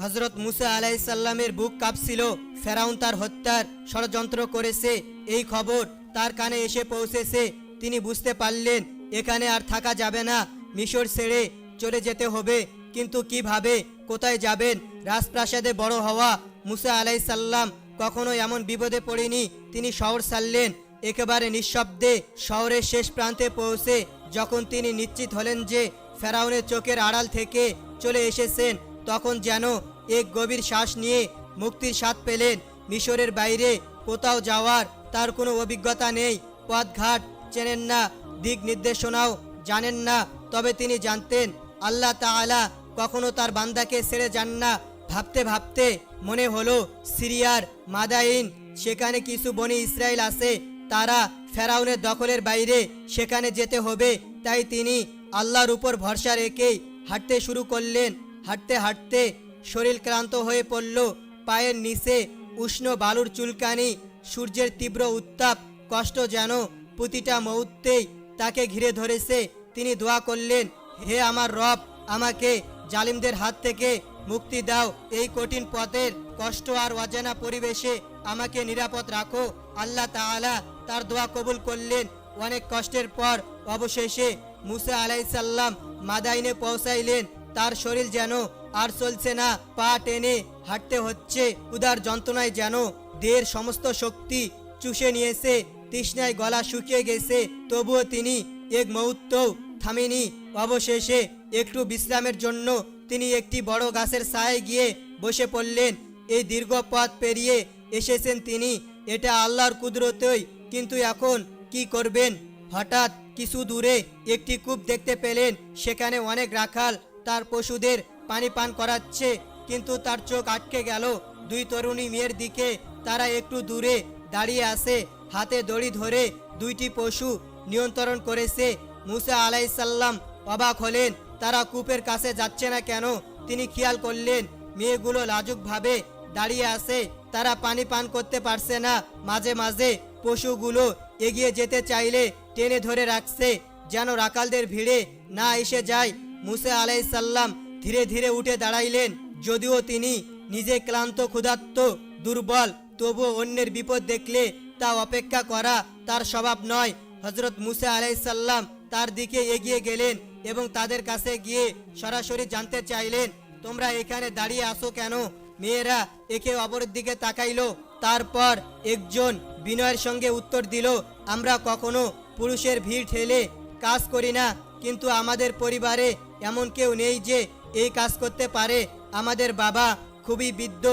হজরত মুসা আলাইসাল্লামের বুক কাঁপছিল। ফেরাউন তার হত্যার ষড়যন্ত্র করেছে। এই খবর তার কানে এসে পৌঁছেছে। তিনি বুঝতে পারলেন, এখানে আর থাকা যাবে না। মিশর ছেড়ে চলে যেতে হবে। কিন্তু কীভাবে, কোথায় যাবেন? রাজপ্রাসাদে বড় হওয়া মুসা আলাইসাল্লাম কখনো এমন বিপদে পড়েনি। তিনি শহর ছাড়লেন। একেবারে নিঃশব্দে শহরের শেষ প্রান্তে পৌঁছে যখন তিনি নিশ্চিত হলেন যে ফেরাউনের চোখের আড়াল থেকে চলে এসেছেন, তখন যেন এক গভীর শ্বাস নিয়ে মুক্তির স্বাদ পেলেন। মিশরের বাইরে কোথাও যাওয়ার তার কোনো অভিজ্ঞতা নেই। পথঘাট চেনেন না, দিক নির্দেশনাও জানেন না, তবে তিনি জানতেন, আল্লাহ তাআলা কখনো তার বান্দাকে ছেড়ে যান না। ভাবতে ভাবতে মনে হলো, সিরিয়ার মাদাইন, সেখানে কিছু বনি ইসরায়েল আছে, তারা ফেরাউনের দখলের বাইরে সেখানে যেতে হবে। তাই তিনি আল্লাহর উপর ভরসা রেখেই হাঁটতে শুরু করলেন। হাঁটতে হাঁটতে শরীর ক্লান্ত হয়ে পড়ল, পায়ের নিচে উষ্ণ বালুর চুলকানি, সূর্যের তীব্র উত্তাপ, কষ্ট যেন প্রতিটা মুহূর্তেই তাকে ঘিরে ধরেছে। তিনি দোয়া করলেন, হে আমার রব, আমাকে জালিমদের হাত থেকে মুক্তি দাও। এই কঠিন পথের কষ্ট আর অজানা পরিবেশে আমাকে নিরাপদ রাখো। আল্লাহ তাআলা তার দোয়া কবুল করলেন। অনেক কষ্টের পর অবশেষে মুসা আলাইসাল্লাম মাদাইনে পৌঁছাইলেন। তার শরীর যেন আর চলছে না, পা টেনে হাঁটতে হচ্ছে। উদার যন্ত্রণায় যেন দেহের সমস্ত শক্তি চুষে নিয়েছে, তৃষ্ণায় গলা শুকিয়ে গেছে। তবুও তিনি এক মুহূর্তও থামেনি। অবশেষে একটু বিশ্রামের জন্য তিনি একটি বড় গাছের ছায়ায় গিয়ে বসে পড়লেন। এই দীর্ঘ পথ পেরিয়ে এসেছেন তিনি। এটা আল্লাহর কুদরতই। কিন্তু এখন কি করবেন? হঠাৎ কিছু দূরে একটি কূপ দেখতে পেলেন। সেখানে অনেক রাখাল তার পশুদের পানি পান করাচ্ছে, কিন্তু তার চোখ আটকে গেল। দুই তরুণী মেয়ের দিকে, তারা একটু দূরে দাঁড়িয়ে আছে। হাতে দড়ি ধরে দুইটি পশু নিয়ন্ত্রণ করেছে। মুসা আলাইসাল্লাম অবাক হলেন, তারা কূপের কাছে যাচ্ছে না কেন? তিনি খেয়াল করলেন, মেয়েগুলো লাজুকভাবে দাঁড়িয়ে আছে। তারা পানি পান করতে পারছে না। মাঝে মাঝে পশুগুলো এগিয়ে যেতে চাইলে টেনে ধরে রাখছে, যেন রাকালদের ভিড়ে না এসে যায়। মুসা আলাইসাল্লাম ধীরে ধীরে উঠে দাঁড়াইলেন। যদিও তিনি নিজে ক্লান্ত, ক্ষুধার্ত, দুর্বল, তবুও অন্যের বিপদ দেখলে তা অপেক্ষা করা তার স্বভাব নয়। হজরত মুসা আলাইসাল্লাম তার দিকে এগিয়ে গেলেন এবং তাদের কাছে গিয়ে সরাসরি জানতে চাইলেন, তোমরা এখানে দাঁড়িয়ে আসো কেন? মেয়েরা একে অপরের দিকে তাকাইলো। তারপর একজন বিনয়ের সঙ্গে উত্তর দিল, আমরা কখনো পুরুষের ভিড় ঠেলে কাজ করি না, কিন্তু আমাদের পরিবারে এমন কেউ নেই যে এই কাজ করতে পারে। আমাদের বাবা খুবই বৃদ্ধ,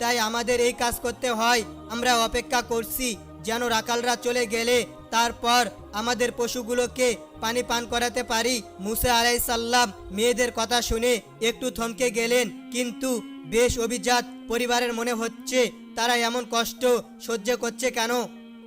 তাই আমাদের এই কাজ করতে হয়। আমরা অপেক্ষা করছি যেন রাকালরা চলে গেলে তারপর আমাদের পশুগুলোকে পানি পান করাতে পারি। মুসা আলাইসাল্লাম মেয়েদের কথা শুনে একটু থমকে গেলেন, কিন্তু বেশ অভিজাত পরিবারের মনে হচ্ছে, তারা এমন কষ্ট সহ্য করছে কেন?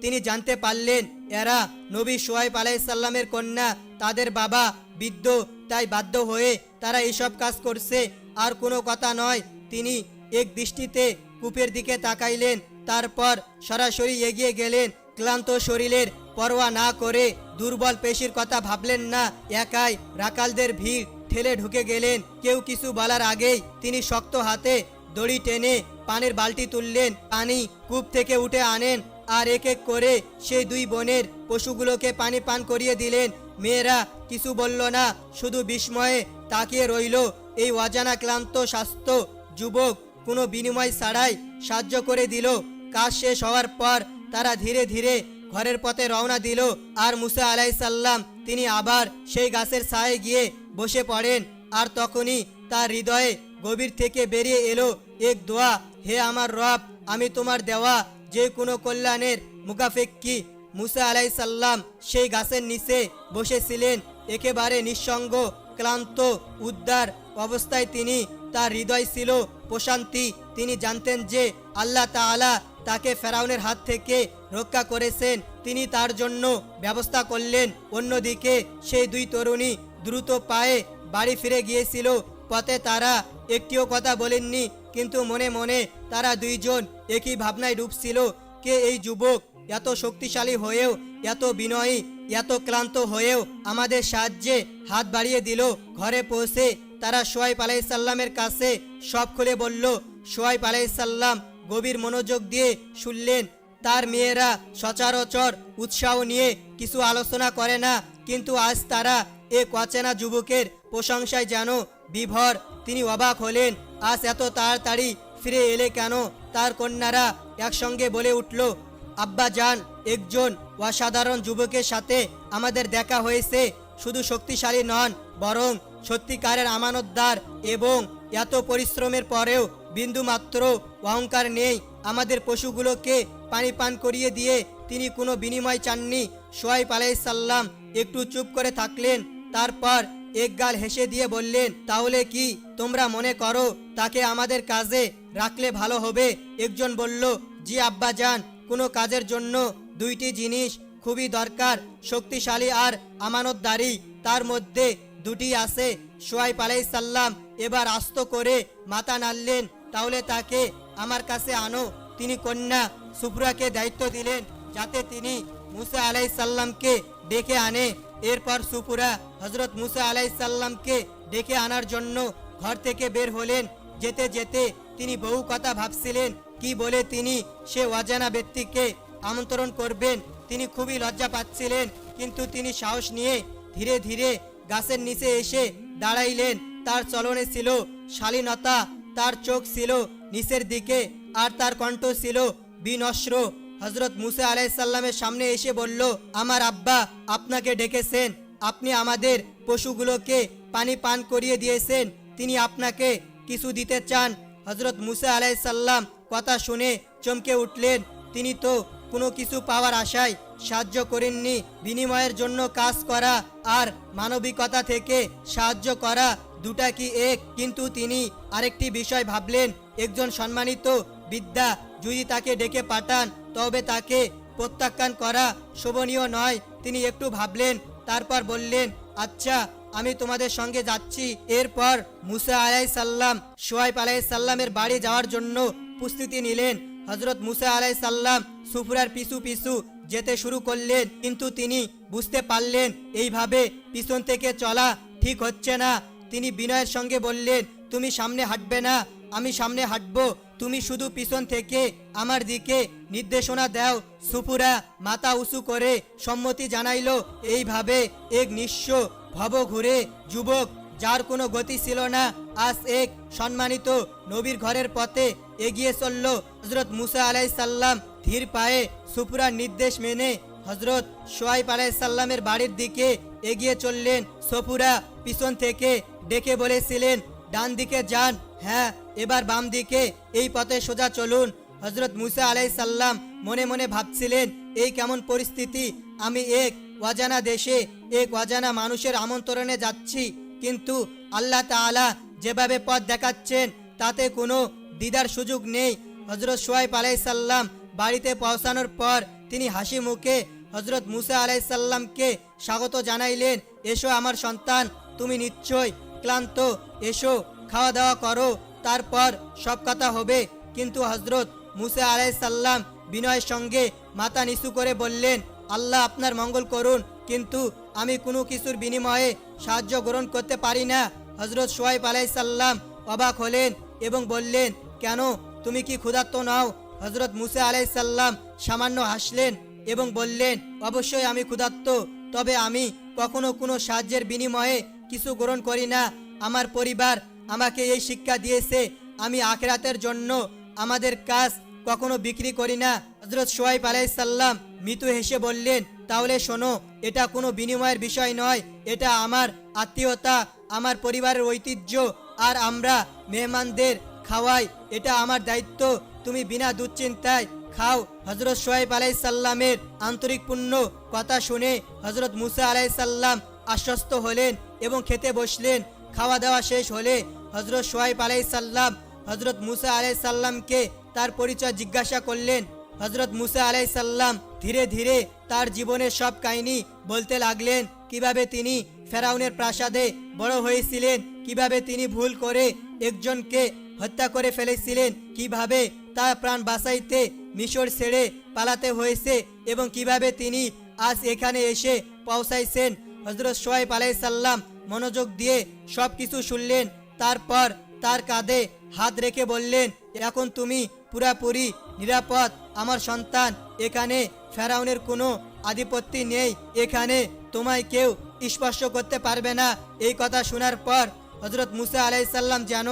তিনি জানতে পারলেন, এরা নবী সোয়াইব আলাইসাল্লামের কন্যা, তাদের বাবা বৃদ্ধ, তাই বাধ্য হয়ে তারা এইসব কাজ করছে। আর কোনো কথা নয়, তিনি এক দৃষ্টিতে কূপের দিকে তাকাইলেন, তারপর সরাসরি এগিয়ে গেলেন, ক্লান্ত শরীরের পরোয়া না করে দুর্বল পেশির কথা ভাবলেন না, একাই রাকালদের ভিড় ঠেলে ঢুকে গেলেন। কেউ কিছু বলার আগেই তিনি শক্ত হাতে দড়ি টেনে পানির বালতি তুললেন, পানি কূপ থেকে উঠে আনেন আর এক এক করে সেই দুই বোনের পশুগুলোকে পানি পান করিয়ে দিলেন। মেয়েরা কিছু বলল না, শুধু বিস্ময়ে তাকিয়ে রইল। এই অজানা ক্লান্ত স্বাস্থ্য যুবক কোনো বিনিময় ছাড়াই সাহায্য করে দিল। কাজ শেষ হওয়ার পর তারা ধীরে ধীরে ঘরের পথে রওনা দিল আর মুসা আলাইসাল্লাম তিনি আবার সেই গাছের ছায়ে গিয়ে বসে পড়েন আর তখনই তার হৃদয়ে গভীর থেকে বেরিয়ে এলো এক দোয়া, হে আমার রব আমি তোমার দেওয়া যে কোনো কল্যাণের মুখাফেক্কি মুসা আলাইসাল্লাম সেই গাছের নিচে বসেছিলেন। একেবারে নিঃসঙ্গ, ক্লান্ত উদ্দার অবস্থায় তিনি তার হৃদয় ছিল প্রশান্তি। তিনি জানতেন যে আল্লাহ তাআলা তাকে ফেরাউনের হাত থেকে রক্ষা করেছেন। তিনি তার জন্য ব্যবস্থা করলেন। অন্যদিকে সেই দুই তরুণী দ্রুত পায়ে বাড়ি ফিরে গিয়েছিল। পথে তারা একটিও কথা বলেননি, কিন্তু মনে মনে তারা দুইজন একই ভাবনায় ডুবছিল কে এই যুবক? এত শক্তিশালী হয়েও, এত বিনয়ী, এত ক্লান্ত হয়েও আমাদের সাহায্যে হাত বাড়িয়ে দিল, ঘরে পৌঁছে তারা সোয়াইব আলাইসাল্লামের কাছে সব খুলে বলল সোয়াইব আলাইসাল্লাম গভীর মনোযোগ দিয়ে শুনলেন, তার মেয়েরা সচরাচর উৎসাহ নিয়ে কিছু আলোচনা করে না, কিন্তু আজ তারা এ অচেনা যুবকের প্রশংসায় যেন বিভর। তিনি অবাক হলেন, আজ এত তাড়াতাড়ি ফিরে এলে কেন? তার কন্যারা একসঙ্গে বলে উঠল, আব্বা যান, একজন অসাধারণ যুবকের সাথে আমাদের দেখা হয়েছে। শুধু শক্তিশালী নন, বরং সত্যিকারের আমানতদার এবং এত পরিশ্রমের পরেও বিন্দুমাত্র অহংকার নেই। আমাদের পশুগুলোকে পানি পান করিয়ে দিয়ে তিনি কোনো বিনিময় চাননি। সোয়াইব আলাইসাল্লাম একটু চুপ করে থাকলেন। তারপর এক গাল হেসে দিয়ে বললেন, তাহলে কি তোমরা মনে করো তাকে আমাদের কাজে রাখলে ভালো হবে? একজন বলল, জি আব্বা যান কোনো কাজের জন্য দুইটি জিনিস খুবই দরকার, শক্তিশালী আর আমানতদারি। তার মধ্যে দুটি আছে। সোয়াইব আলাইসাল্লাম এবার আস্ত করে মাথা নাড়লেন, তাহলে তাকে আমার কাছে আনো। তিনি কন্যা সুফরাকে দায়িত্ব দিলেন, যাতে তিনি মুসা আলাইসাল্লামকে ডেকে আনে। এরপর সুপুরা হজরত মুসা আলাইসাল্লামকে ডেকে আনার জন্য ঘর থেকে বের হলেন। যেতে যেতে তিনি বহু কথা ভাবছিলেন। কি বলে তিনি সে অজানা ব্যক্তিকে আমন্ত্রণ করবেন? তিনি খুবই লজ্জা পাচ্ছিলেন। কিন্তু তিনি সাহস নিয়ে ধীরে ধীরে গাছের নিচে এসে দাঁড়াইলেন। তার চলনে ছিল শালীনতা, তার চোখ ছিল নিচের দিকে, আর তার কণ্ঠ ছিল বিনশ্র। হজরত মুসা আলাইসাল্লামের সামনে এসে বলল, আমার আব্বা আপনাকে ডেকেছেন। আপনি আমাদের পশুগুলোকে পানি পান করিয়ে দিয়েছেন। তিনি আপনাকে কিছু দিতে চান। হজরত মুসা আলাইসাল্লাম কথা শুনে চমকে উঠলেন। তিনি তো কোনো কিছু পাওয়ার আশায় সাহায্য করেননি। বিনিময়ের জন্য কাজ করা আর মানবিকতা থেকে সাহায্য করা দুটা কি এক? কিন্তু তিনি আরেকটি বিষয় ভাবলেন। একজন সম্মানিত বিদ্যা যদি তাকে ডেকে পাঠান তবে তাকে প্রত্যাখ্যান করা শোভনীয় নয়। তিনি একটু ভাবলেন, তারপর বললেন আচ্ছা আমি তোমাদের সঙ্গে যাচ্ছি। এরপর মুসা আলাই সাল্লাম সোয়াইব আলাই সাল্লামের বাড়ি যাওয়ার জন্য প্রস্তুতি নিলেন। হজরত মুসা আলাই সাল্লাম সুফুরার পিছু পিছু যেতে শুরু করলেন, কিন্তু তিনি বুঝতে পারলেন, এইভাবে পিছন থেকে চলা ঠিক হচ্ছে না। তিনি বিনয়ের সঙ্গে বললেন, তুমি সামনে হাঁটবে না, আমি সামনে হাঁটবো। তুমি শুধু পিছন থেকে আমার দিকে নির্দেশনা দাও। সুপুরা মাথা উঁচু করে সম্মতি জানাইলো, এইভাবে এক নিঃস্ব ভব ঘুরে যুবক, যার কোনো গতি ছিল না, আজ এক সম্মানিত নবীর ঘরের পথে এগিয়ে চলল। হজরত মুসা আলাই সাল্লাম ধীর পায়ে সুপুরার নির্দেশ মেনে হজরত সোয়াইব আলাই সাল্লামের বাড়ির দিকে এগিয়ে চললেন। সফুরা পিছন থেকে ডেকে বলেছিলেন ডান দিকে যান। হ্যাঁ এবার বাম দিকে। এই পথে সোজা চলুন। হজরত মুসা আলাই সাল্লাম মনে মনে ভাবছিলেন, এই কেমন পরিস্থিতি? আমি এক অজানা দেশে, এক অজানা মানুষের আমন্ত্রণে যাচ্ছি। কিন্তু আল্লাহ তাআলা যেভাবে পথ দেখাচ্ছেন, তাতে কোনো দিদার সুযোগ নেই। হজরত সোয়াইব আলাই সাল্লাম বাড়িতে পৌঁছানোর পর তিনি হাসি মুখে হজরত মুসা আলাই সাল্লামকে স্বাগত জানাইলেন, এসো আমার সন্তান, তুমি নিশ্চয় ক্লান্ত, এসো খাওয়া দাওয়া করো, তারপর সব কথা হবে। কিন্তু হজরত মুসা আলাই সাল্লাম বিনয়ের সঙ্গে মাথা নিচু করে বললেন, আল্লাহ আপনার মঙ্গল করুন, কিন্তু আমি কোনো কিছুর বিনিময়ে সাহায্য গ্রহণ করতে পারি না। হজরত সোয়াইব আলাই সাল্লাম অবাক হলেন এবং বললেন, কেন? তুমি কি ক্ষুধার্ত নাও? হজরত মুসা আলাই সাল্লাম সামান্য হাসলেন এবং বললেন, অবশ্যই আমি ক্ষুধার্ত, তবে আমি কখনো কোনো সাহায্যের বিনিময়ে কিছু গ্রহণ করি না। আমার পরিবার আমাকে এই শিক্ষা দিয়েছে, আমি আখেরাতের জন্য আমাদের কাজ কখনো বিক্রি করি না। হজরত সোয়াইব আলাইসাল্লাম মিতু হেসে বললেন, তাহলে শোনো, এটা কোনো বিনিময়ের বিষয় নয়। এটা আমার আত্মীয়তা, আমার পরিবারের ঐতিহ্য, আর আমরা মেহমানদের খাওয়াই। এটা আমার দায়িত্ব। তুমি বিনা দুশ্চিন্তায় খাও। হজরত সোয়াইব আলাইসাল্লামের আন্তরিকপূর্ণ কথা শুনে হজরত মুসা আলাইসাল্লাম আশ্বস্ত হলেন এবং খেতে বসলেন। খাওয়া দাওয়া শেষ হলে হজরত সোয়াইব আলাইসাল্লাম হজরত মুসা আলাইসাল্লামকে তার পরিচয় জিজ্ঞাসা করলেন। হজরত মুসা আলাইসাল্লাম ধীরে ধীরে তার জীবনের সব কাহিনী বলতে লাগলেন, কীভাবে তিনি ফেরাউনের প্রাসাদে বড় হয়েছিলেন, কীভাবে তিনি ভুল করে একজনকে হত্যা করে ফেলেছিলেন, কীভাবে তার প্রাণ বাঁচাইতে মিশর ছেড়ে পালাতে হয়েছে এবং কীভাবে তিনি আজ এখানে এসে পৌঁছাইছেন। হজরত সোয়াইব আলাইসাল্লাম মনোযোগ দিয়ে সব কিছু শুনলেন। তারপর তার কাঁধে হাত রেখে বললেন, এখন তুমি পুরাপুরি নিরাপদ, আমার সন্তান। এখানে ফেরাউনের কোনো আধিপত্য নেই। এখানে তোমায় কেউ স্পর্শ করতে পারবে না। এই কথা শোনার পর হজরত মুসা আলাইসাল্লাম যেন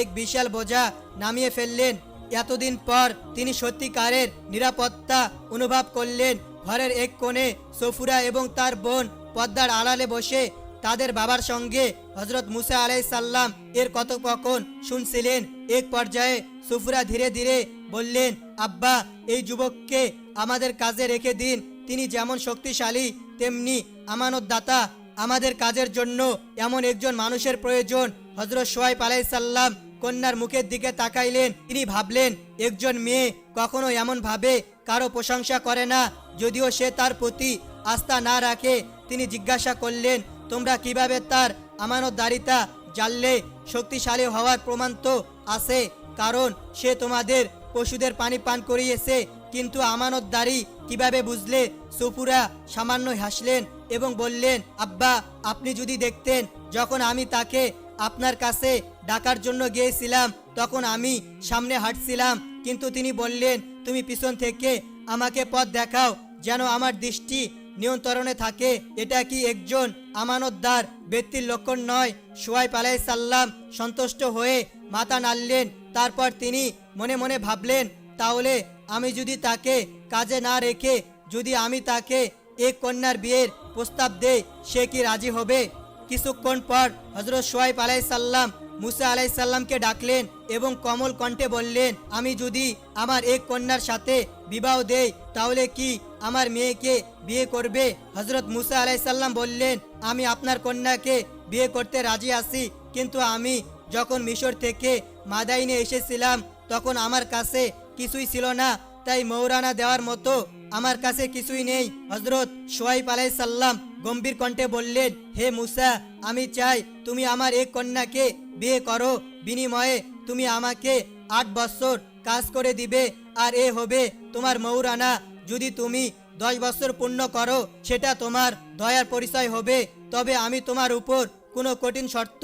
এক বিশাল বোঝা নামিয়ে ফেললেন। এতদিন পর তিনি সত্যিকারের নিরাপত্তা অনুভব করলেন। ঘরের এক কোণে সফুরা এবং তার বোন পদ্মার আড়ালে বসে তাদের বাবার সঙ্গে হজরত মুসা আলাই সাল্লাম এর কথোপকথন শুনছিলেন। এক পর্যায়ে সুফুরা ধীরে ধীরে বললেন, আব্বা, এই যুবককে আমাদের কাজে রেখে দিন। তিনি যেমন শক্তিশালী, তেমনি আমানতদাতা। আমাদের কাজের জন্য এমন একজন মানুষের প্রয়োজন। হজরত সোয়াইব আলাই সাল্লাম কন্যার মুখের দিকে তাকাইলেন। তিনি ভাবলেন, একজন মেয়ে কখনো এমন ভাবে কারও প্রশংসা করে না, যদিও সে তার প্রতি আস্থা না রাখে। তিনি জিজ্ঞাসা করলেন, তোমরা কীভাবে তার আমানতদারিতা জানলে? শক্তিশালী হওয়ার প্রমাণ তো আছে, কারণ সে তোমাদের পশুদের পানি পান করিয়েছে। কিন্তু আমানতদারি কীভাবে বুঝলে? সুপুরা সামান্য হাসলেন এবং বললেন, আব্বা, আপনি যদি দেখতেন, যখন আমি তাকে আপনার কাছে ডাকার জন্য গিয়েছিলাম, তখন আমি সামনে হাঁটছিলাম। কিন্তু তিনি বললেন, তুমি পিছন থেকে আমাকে পথ দেখাও, যেন আমার দৃষ্টি নিয়ন্ত্রণে থাকে। এটা কি একজন আমানতদার ব্যক্তির লক্ষণ নয়? সোয়াইব আলাই সাল্লাম সন্তুষ্ট হয়ে মাথা নাড়লেন, তারপর তিনি মনে মনে ভাবলেন, তাহলে আমি যদি তাকে কাজে না রেখে, যদি আমি তাকে এক কন্যার বিয়ের প্রস্তাব দেই, সে কি রাজি হবে? কিছুক্ষণ পর হজরত সোয়াইব আলাই সাল্লাম মুসা আলাই সাল্লামকে ডাকলেন এবং কমল কণ্ঠে বললেন, আমি যদি আমার এক কন্যার সাথে বিবাহ দেই, তাহলে কি আমার মেয়েকে বিয়ে করবে? হজরত মুসা আলাই সাল্লাম বললেন, আমি আপনার কন্যাকে বিয়ে করতে রাজি আছি, কিন্তু আমি যখন মিশর থেকে মাদাইনে এসেছিলাম, তখন আমার কাছে কিছুই ছিল না, তাই মৌরানা দেওয়ার মতো আমার কাছে কিছুই নেই। হজরত সোয়াইব আলাই সাল্লাম গম্ভীর কণ্ঠে বললেন, হে মুসা, আমি চাই তুমি আমার এক কন্যাকে বিয়ে করো, বিনিময়ে তুমি আমাকে আট বছর কাজ করে দিবে, আর এ হবে তোমার মৌরানা। যদি তুমি দশ বছর পূর্ণ করো, সেটা তোমার দয়ার পরিচয় হবে। তবে আমি তোমার উপর কোনো কঠিন শর্ত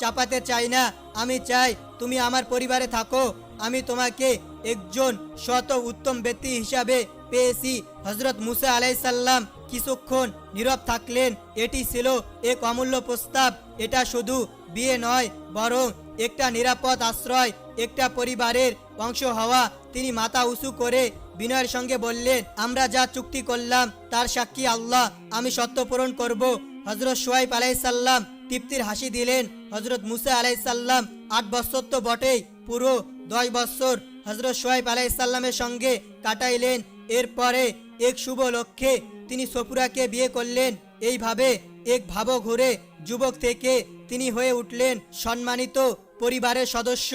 চাপাতে চাই না। আমি চাই তুমি আমার পরিবারে থাকো। আমি তোমাকে একজন শত উত্তম ব্যক্তি হিসাবে পেয়েছি। হজরত মুসা আলাইসাল্লাম কিছুক্ষণ নীরব থাকলেন। এটি ছিল এক অমূল্য প্রস্তাব। এটা শুধু বিয়ে নয়, বরং একটা নিরাপদ আশ্রয়, একটা পরিবারের অংশ হওয়া। তিনি মাথা উঁচু করে বিনয়ের সঙ্গে বললেন, আমরা যা চুক্তি করলাম, তার সাক্ষী আল্লাহ। আমি সত্য পূরণ করব। হজরত সোয়াইব আলাইসাল্লাম তৃপ্তির হাসি দিলেন। হজরত মুসা আলাইসাল্লাম আট বছর তো বটেই, পুরো দশ বছর হজরত সোয়াইব আলাইসাল্লামের সঙ্গে কাটাইলেন। এরপরে এক শুভ লক্ষ্যে তিনি সপুরাকে বিয়ে করলেন। এইভাবে এক ভাব ঘুরে যুবক থেকে তিনি হয়ে উঠলেন সম্মানিত পরিবারের সদস্য।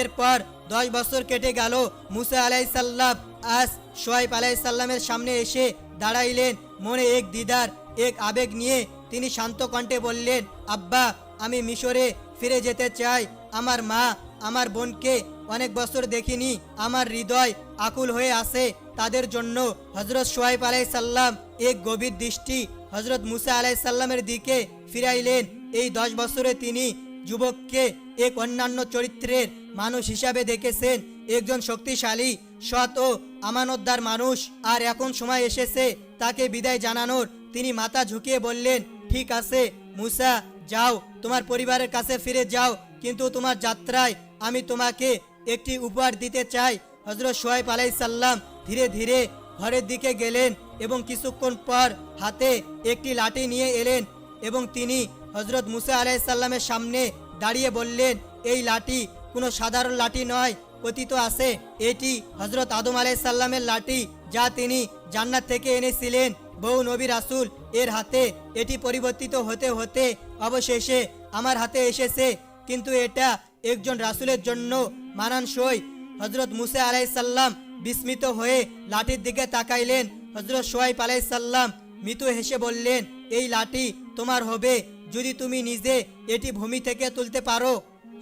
এরপর দশ বছর কেটে গেল। মুসা আলাইসাল্লাম আজ সোয়াইব আলাইসাল্লামের সামনে এসে দাঁড়াইলেন। মনে এক দিদার এক আবেগ নিয়ে তিনি শান্ত কণ্ঠে বললেন, আব্বা, আমি মিশরে ফিরে যেতে চাই। আমার মা, আমার বোনকে অনেক বছর দেখিনি। আমার হৃদয় আকুল হয়ে আসে তাদের জন্য হজরত সোয়াইব আলাই সাল্লাম এক গভীর দৃষ্টি হজরত মুসা আলাই সাল্লামের দিকে ফিরাইলেন। এই দশ বছরে তিনি যুবককে এক অন্যান্য চরিত্রের মানুষ হিসাবে দেখেছেন। একজন শক্তিশালী, সৎ ও আমানতদার মানুষ। আর এখন সময় এসেছে তাকে বিদায় জানানোর। তিনি মাথা ঝুঁকিয়ে বললেন, ঠিক আছে, মুসা, যাও, তোমার পরিবারের কাছে ফিরে যাও। কিন্তু তোমার যাত্রায় আমি তোমাকে একটি উপহার দিতে চাই। হজরত সোহাইব আলাই সাল্লাম ধীরে ধীরে ঘরের দিকে গেলেন এবং কিছুক্ষণ পর হাতে একটি লাঠি নিয়ে এলেন এবং তিনি হজরত মুসা আলাই সাল্লামের সামনে দাঁড়িয়ে বললেন, এই লাঠি কোনো সাধারণ লাঠি নয়, কথিত আছে, এটি হজরত আদম আলাইসাল্লামের লাঠি যা তিনি জান্নাত থেকে এনেছিলেন। বহু নবী রাসুল এর হাতে এটি পরিবর্তিত হতে হতে অবশেষে আমার হাতে এসেছে, কিন্তু এটা একজন রাসুলের জন্য মানানসই। হজরত মুসা আলাইসাল্লাম বিস্মিত হয়ে লাঠির দিকে তাকাইলেন। হজরত সোয়াইব আলাইসাল্লাম মৃদু হেসে বললেন, এই লাঠি তোমার হবে যদি তুমি নিজে এটি ভূমি থেকে তুলতে পারো।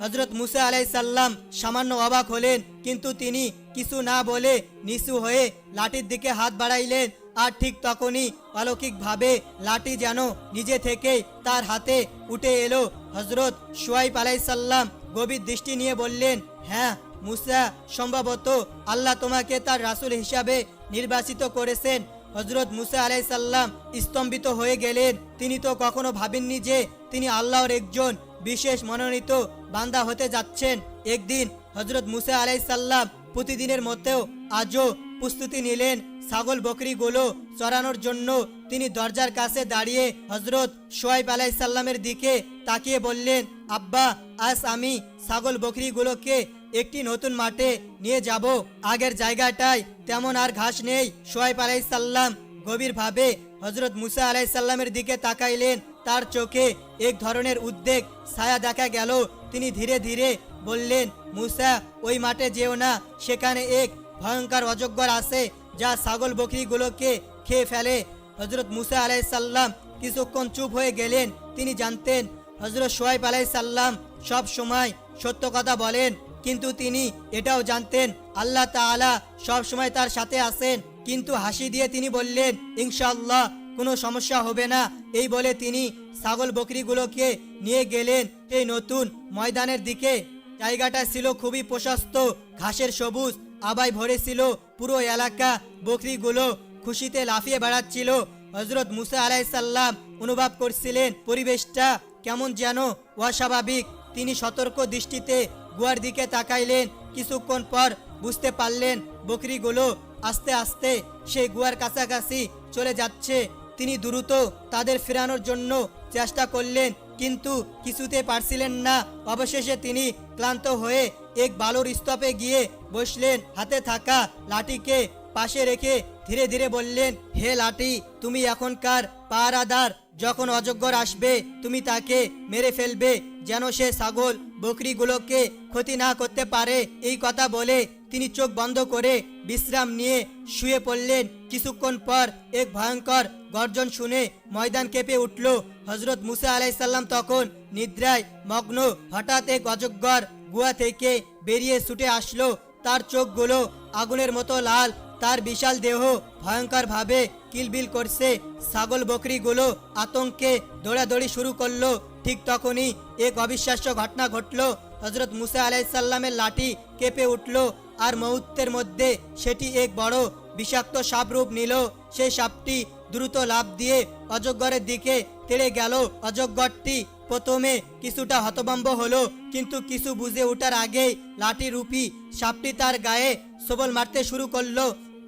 হজরত মুসা আলাইসাল্লাম সামান্য অবাক হলেন, কিন্তু তিনি কিছু না বলে নিচু হয়ে লাঠির দিকে হাত বাড়াইলেন। আর ঠিক তখনই অলৌকিকভাবে লাঠি যেন নিজে থেকেই তার হাতে উঠে এলো। হজরত সোয়াইব আলাইসাল্লাম গভীর দৃষ্টি নিয়ে বললেন হ্যাঁ মুসা, সম্ভবত আল্লাহ তোমাকে তার রাসুল হিসাবে নির্বাচিত করেছেন। হজরত মুসা আলাইসাল্লাম স্তম্ভিত হয়ে গেলেন। তিনি তো কখনো ভাবেননি যে তিনি আল্লাহর একজন বিশেষ মনোনীত বান্দা হতে যাচ্ছেন। একদিন হজরত মুসা আলাইসাল্লাম প্রতিদিনের মধ্যেও আজও প্রস্তুতি নিলেন ছাগল বকরিগুলো চড়ানোর জন্য। তিনি দরজার কাছে দাঁড়িয়ে হজরত সোয়াইব আলাইসাল্লামের দিকে তাকিয়ে বললেন, আব্বা, আজ আমি ছাগল বকরিগুলোকে একটি নতুন মাঠে নিয়ে যাব। আগের জায়গাটায় তেমন আর ঘাস নেই। সোয়াইব আলাইসাল্লাম গভীরভাবে হজরত মুসা আলাইসাল্লামের দিকে তাকাইলেন। তার চোখে এক ধরনের উদ্বেগ, ছায়া দেখা গেল। তিনি ধীরে ধীরে বললেন, মুসা, ওই মাঠে যেও না। সেখানে এক ভয়ঙ্কর অজগর আছে, যা ছাগল বকরিগুলোকে খেয়ে ফেলে। হজরত মুসা আলাইসাল্লাম কিছুক্ষণ চুপ হয়ে গেলেন। তিনি জানতেন হজরত সোয়াইব আলাইসাল্লাম সব সময় সত্য কথা বলেন। কিন্তু তিনি এটাও জানতেন, আল্লাহ তাআলা সব সময় তার সাথে আছেন। কিন্তু হাসি দিয়ে তিনি বললেন, ইনশাআল্লাহ, কোনো সমস্যা হবে না। এই বলে তিনি ছাগল বকরিগুলোকে নিয়ে গেলেন এই নতুন ময়দানের দিকে। জায়গাটা ছিল খুবই প্রশস্ত, ঘাসের সবুজ, আবাই ভরে ছিল, পুরো এলাকা বকরিগুলো খুশিতে লাফিয়ে বেড়াচ্ছিল। হজরত মুসা আলাইসাল্লাম অনুভব করছিলেন, পরিবেশটা কেমন যেন অস্বাভাবিক। তিনি সতর্ক দৃষ্টিতে গুয়ার দিকে তাকাইলেন। কিছুক্ষণ পর বুঝতে পারলেন বকরিগুলো আস্তে আস্তে সেই গুয়ার কাছাকাছি চলে যাচ্ছে। তিনি দ্রুত তাদের ফেরানোর জন্য চেষ্টা করলেন, কিন্তু কিছুতে পারছিলেন না। অবশেষে তিনি ক্লান্ত হয়ে এক বালুর স্তপে গিয়ে বসলেন। হাতে থাকা লাঠিকে পাশে রেখে ধীরে ধীরে বললেন, হে লাঠি, তুমি এখনকার পাহারাদার যখন অযোগ্যর আসবে, তুমি তাকে মেরে ফেলবে, যেন সে ছাগল বকরিগুলোকে ক্ষতি না করতে পারে। এই কথা বলে তিনি চোখ বন্ধ করে বিশ্রাম নিয়ে শুয়ে পড়লেন। কিছুক্ষণ পর এক ভয়ঙ্কর গর্জন শুনে ময়দান কেঁপে উঠল। হজরত মুসা আলাইসাল্লাম তখন নিদ্রায় মগ্ন হঠাৎ এক অজগর গুয়া থেকে বেরিয়ে ছুটে আসলো। তার চোখগুলো আগুনের মতো লাল তার বিশাল দেহ ভয়ঙ্করভাবে কিলবিল করছে। ছাগল বকরিগুলো আতঙ্কে দৌড়াদৌড়ি শুরু করল। ঠিক তখনই এক অবিশ্বাস্য ঘটনা ঘটলো। হজরত মুসা আলাইসাল্লামের লাঠি কেঁপে উঠল আর মুহূর্তের মধ্যে সেটি এক বড় বিষাক্ত সাপ রূপ নিল। সেই সাপটি দ্রুত লাফ দিয়ে অজগরের দিকে তেড়ে গেল। অজগরটি প্রথমে কিছুটা হতভম্ব হলো, কিন্তু কিছু বুঝে ওঠার আগেই লাঠি রূপী সাপটি তার গায়ে সবল মারতে শুরু করল।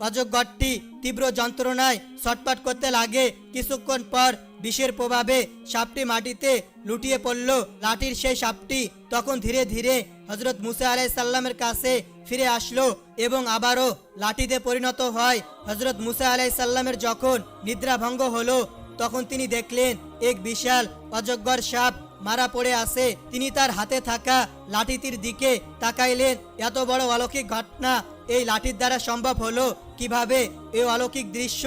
অজগরটি তীব্র যন্ত্রণায় ছটপট করতে লাগে। কিছুক্ষণ পর বিষের প্রভাবে সাপটি মাটিতে লুটিয়ে পড়ল। লাঠির সেই সাপটি তখন ধীরে ধীরে হজরত মুসা আলাইসাল্লামের কাছে ফিরে আসলো এবং আবারও লাঠিতে পরিণত হয়। হজরত মুসা আলাইসাল্লামের যখন নিদ্রাভঙ্গ হলো, তখন তিনি দেখলেন এক বিশাল অজগর সাপ মারা পড়ে আছে। তিনি তার হাতে থাকা লাঠিটির দিকে তাকাইলেন। এত বড় অলৌকিক ঘটনা এই লাঠির দ্বারা সম্ভব হলো কীভাবে এই অলৌকিক দৃশ্য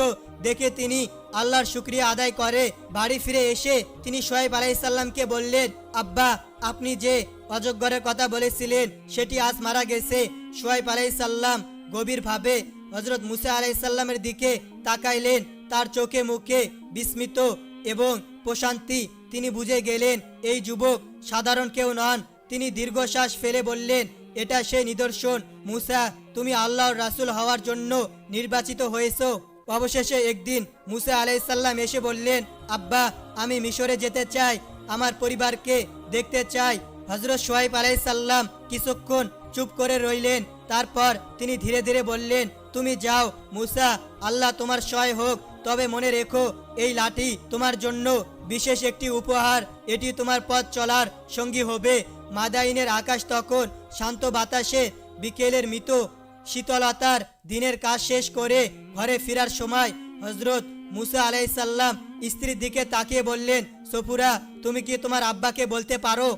দেখে তিনি আল্লাহর শুক্রিয়া আদায় করে। বাড়ি ফিরে এসে তিনি সোহেব আলাইসাল্লামকে বললেন, আব্বা, আপনি যে অজগরের কথা বলেছিলেন, সেটি আজ মারা গেছে। সোহেব আলাইসাল্লাম গভীরভাবে হজরত মুসা আলাইসাল্লামের দিকে তাকাইলেন। তার চোখে মুখে বিস্মিত এবং প্রশান্তি। তিনি বুঝে গেলেন, এই যুবক সাধারণ কেউ নন। তিনি দীর্ঘশ্বাস ফেলে বললেন এটা সেই নিদর্শন। মুসা, তুমি আল্লাহর রাসূল হওয়ার জন্য নির্বাচিত হয়েছো। অবশেষে একদিন মুসা আলাইসাল্লাম এসে বললেন, আব্বা, আমি মিশরে যেতে চাই। আমার পরিবারকে দেখতে চাই। হজরত সোহাইব আলাইসাল্লাম কিছুক্ষণ চুপ করে রইলেন। তারপর তিনি ধীরে ধীরে বললেন, তুমি যাও, মুসা, আল্লাহ তোমার সহায় হোক। তবে মনে রেখো, এই লাঠি তোমার জন্য বিশেষ একটি উপহার। এটি তোমার পথ চলার সঙ্গী হবে। মাদাইনের আকাশ তখন শান্ত বাতাসে, বিকেলের মৃত শীতলতার দিনের কাজ শেষ করে ঘরে ফেরার সময় হজরত মুসা আলাইসাল্লাম স্ত্রীর দিকে তাকিয়ে বললেন, সফুরা, তুমি কি তোমার আব্বাকে বলতে পারো?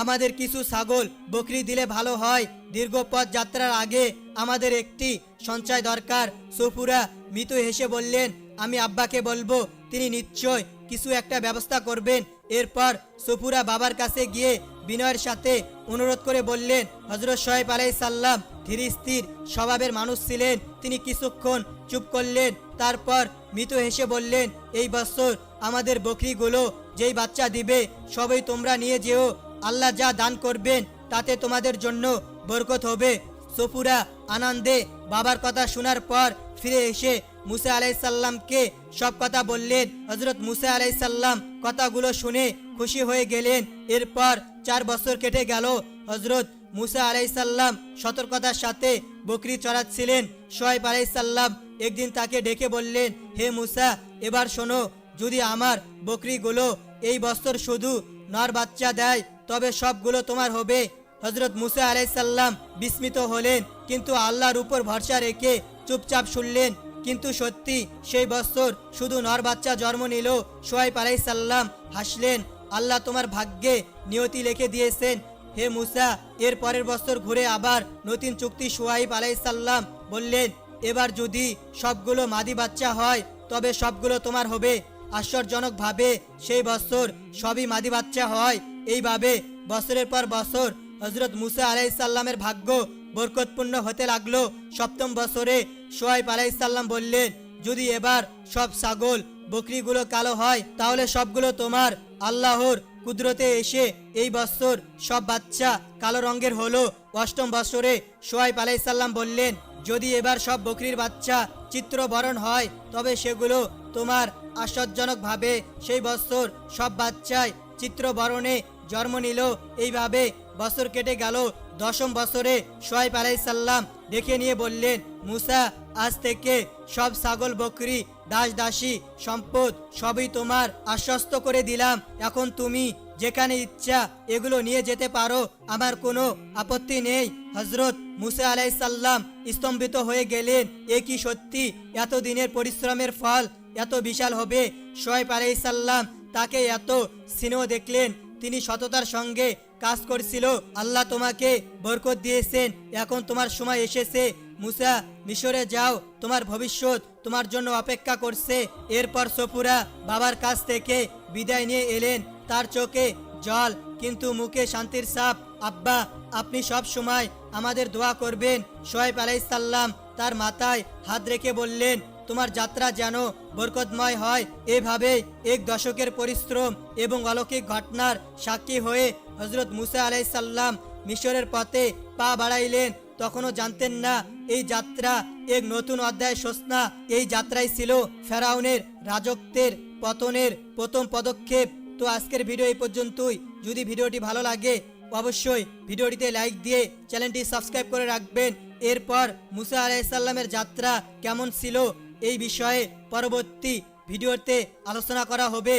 আমাদের কিছু ছাগল বকরি দিলে ভালো হয়। দীর্ঘ পথ যাত্রার আগে আমাদের একটি সঞ্চয় দরকার। সফুরা মৃত হেসে বললেন, আমি আব্বাকে বলব, তিনি নিশ্চয় কিছু একটা ব্যবস্থা করবেন। এরপর সফুরা বাবার কাছে গিয়ে বিনয়ের সাথে অনুরোধ করে বললেন হজরত সোহেব আলাই সাল্লাম ধীর স্থির, স্বভাবের মানুষ ছিলেন। তিনি কিছুক্ষণ চুপ করলেন, তারপর মৃত হেসে বললেন, এই বছর আমাদের বকরিগুলো যেই বাচ্চা দিবে, সবই তোমরা নিয়ে যেও। আল্লাহ যা দান করবেন, তাতে তোমাদের জন্য বরকত হবে। সফুরা আনন্দে বাবার কথা শোনার পর ফিরে এসে মুসা আলাইসাল্লামকে সব কথা বললেন। হজরত মুসা আলাইসাল্লাম কথাগুলো শুনে খুশি হয়ে গেলেন। এরপর চার বছর কেটে গেল। হজরত মুসা আলাইসাল্লাম সতর্কতার সাথে বকরি চড়াচ্ছিলেন। সোয়েব আলাইসাল্লাম একদিন তাকে ডেকে বললেন, হে মুসা, এবার শোনো, যদি আমার বকরিগুলো এই বছর শুধু নর বাচ্চা দেয়, তবে সবগুলো তোমার হবে। হজরত মুসা আলাইসাল্লাম বিস্মিত হলেন, কিন্তু আল্লাহর উপর ভরসা রেখে চুপচাপ শুনলেন। কিন্তু সত্যি, সেই বছর শুধু নর বাচ্চা জন্ম নিল। সোয়াইব আলাইসাল্লাম হাসলেন আল্লাহ তোমার ভাগ্যে নিয়তি লিখে দিয়েছেন। হে মুসা, এর পরের বছর ঘুরে আবার নতুন চুক্তি সোয়াইব আলাইসাল্লাম বললেন, এবার যদি সবগুলো মাদি বাচ্চা হয়, তবে সবগুলো তোমার হবে। আশ্চর্যজনকভাবে সেই বছর সবই মাদি বাচ্চা হয়। এইভাবে বছরের পর বছর হজরত মুসা আলাইসাল্লামের ভাগ্য বরকতপূর্ণ হতে লাগল। সপ্তম বছরে সোয়াইব আলাইসাল্লাম বললেন, যদি এবার সব ছাগল বকরিগুলো কালো হয়, তাহলে সবগুলো তোমার আল্লাহর কুদরতে এসে এই বৎসর সব বাচ্চা কালো রঙের হলো। অষ্টম বৎসরে সোয়াইব আলাইসাল্লাম বললেন, যদি এবার সব বকরির বাচ্চা চিত্রবরণ হয়, তবে সেগুলো তোমার আশ্চর্যজনকভাবে সেই বৎসর সব বাচ্চায় চিত্রবরণে জন্ম নিল। এইভাবে বছর কেটে গেল। দশম বছরে সোয়াইব আলাইসাল্লাম দেখে নিয়ে বললেন, মুসা, আজ থেকে সব ছাগল, বকরি, দাস, দাসী, সম্পদ সবই তোমার আশ্বস্ত করে দিলাম। এখন তুমি যেখানে ইচ্ছা এগুলো নিয়ে যেতে পারো। আমার কোনো আপত্তি নেই। হজরত মুসা আলাইসাল্লাম স্তম্ভিত হয়ে গেলেন। এ কি সত্যি? এত দিনের পরিশ্রমের ফল, এত বিশাল হবে। সোয়েব আলাইসাল্লাম তাকে এত স্নেহ দেখলেন। তিনি সততার সঙ্গে কাজ করছিল। আল্লাহ তোমাকে বরকত দিয়েছেন। এখন তোমার সময় এসেছে। মুসা, মিশরে যাও। তোমার ভবিষ্যৎ তোমার জন্য অপেক্ষা করছে। এরপর সফুরা বাবার কাছ থেকে বিদায় নিয়ে এলেন। তার চোখে জল, কিন্তু মুখে শান্তির সাপ আব্বা, আপনি সব সময় আমাদের দোয়া করবেন। সোয়েব আলাইসাল্লাম তার মাথায় হাত রেখে বললেন তোমার যাত্রা যেন বরকতময় হয়। এভাবে এক দশকের পরিশ্রম এবং অলৌকিক ঘটনার সাক্ষী হয়ে হজরত মুসা আলাইসাল্লাম মিশরের পথে পা বাড়াইলেন, তখনও জানতেন না এই যাত্রা এক নতুন অধ্যায় সূচনা। এই যাত্রাই ছিল ফেরাউনের রাজত্বের পতনের প্রথম পদক্ষেপ। তো আজকের ভিডিও এই পর্যন্তই। যদি ভিডিওটি ভালো লাগে, অবশ্যই ভিডিওটিতে লাইক দিয়ে চ্যানেলটি সাবস্ক্রাইব করে রাখবেন। এরপর মুসা আলাইসাল্লামের যাত্রা কেমন ছিল এই বিষয়ে পরবর্তী ভিডিওতে আলোচনা করা হবে।